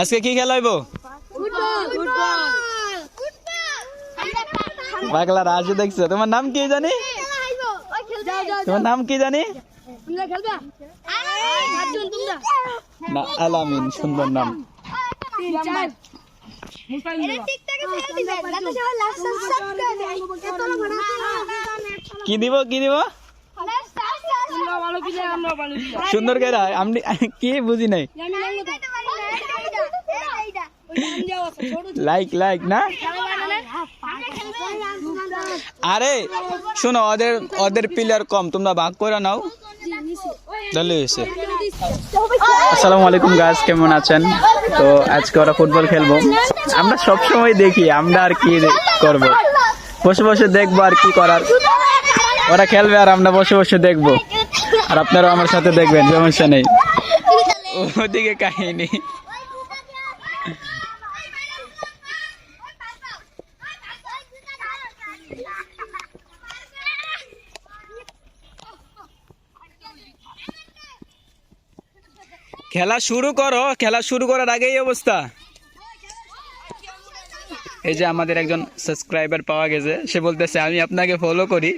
আজকে কি খেলা হইব? পাগলা রাজু দেখছ। তোমার নাম কি জানি? তোমার নাম কি জানি? না আলামিন সুন্দর নাম। কি দিব কি দিব? সুন্দর করে আমি কি বুঝি নাই? লাইক লাইক না আরে শোনো ওদের ওদের প্লেয়ার কম তোমরা ভাগ করে নাও। তাহলে হয়েছে। আসসালামু আলাইকুম গাছ কেমন আছেন? তো আজকে ওরা ফুটবল খেলব। আমরা সব সময় দেখি আমরা আর কি করব। বসে বসে দেখব আর কি করার। ওরা খেলবে আর আমরা বসে বসে দেখব। আর আপনারাও আমার সাথে দেখবেন সমস্যা নেই। ওদিকে কাহিনী। খেলা শুরু করো, খেলা শুরু করার আগেই অবস্থা। এই যে আমাদের একজন সাবস্ক্রাইবার পাওয়া গেছে, সে বলতেছে, আমি আপনাকে ফলো করি,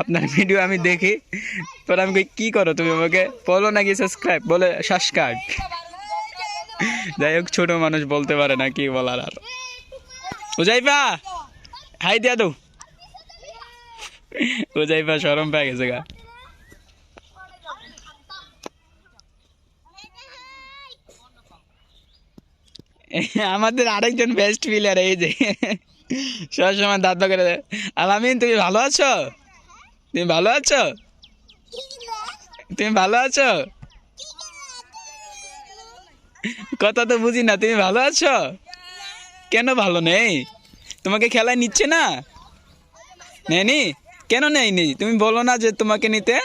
আপনার ভিডিও আমি দেখি। তোর আমি কি করো, তুমি আমাকে ফলো নাকি সাবস্ক্রাইব বলে সাবস্ক্রাইব যাই হোক, ছোট মানুষ বলতে পারে না কি বলার আর। উজাইফা, হাই দিয়া দো। উজাইফা সরম পেয়ে গেছে গা। আমাদের আরেকজন বেস্ট প্লেয়ার এই যে। সবসময় দাঁত করে। আলামিন তুমি ভালো আছো? তুমি ভালো আছো? তুমি ভালো আছো? কথা তো বুঝি না, তুমি ভালো আছো? কেন ভালো নেই? তোমাকে খেলায় নিচ্ছে না? নেয়নি? কেন নেয়নি? তুমি বলো না যে তোমাকে নিতে।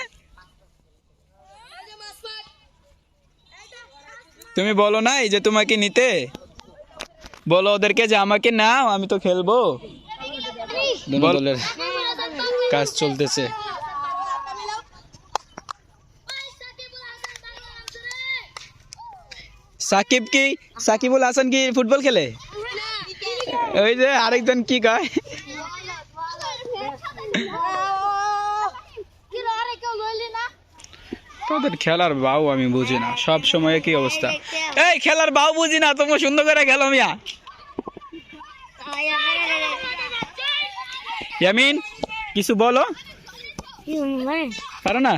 তুমি বলো না এই যে তোমাকে নিতে। বলো ওদেরকে যে আমাকে নাও আমি তো খেলব দলের কাজ চলতেছে সাকিব কি সাকিবুল হাসান কি ফুটবল খেলে ওই যে আরেকজন কি কয় তাদের খেলার বাউ আমি বুঝি না। সব সময় কি অবস্থা। এই খেলার বাউ বুঝি না, তোমার সুন্দর করে খেলো মিয়া। ইয়ামিন, কিছু বলো? পারো না?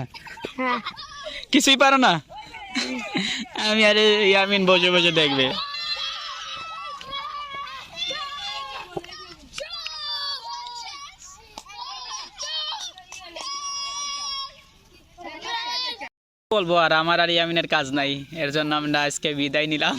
কিছুই পারো না? আমি আরে ইয়ামিন বসে বসে দেখবে। বলব আর আমার আর ইয়ামিনের কাজ নাই। এর জন্য আমরা আজকে বিদায় নিলাম।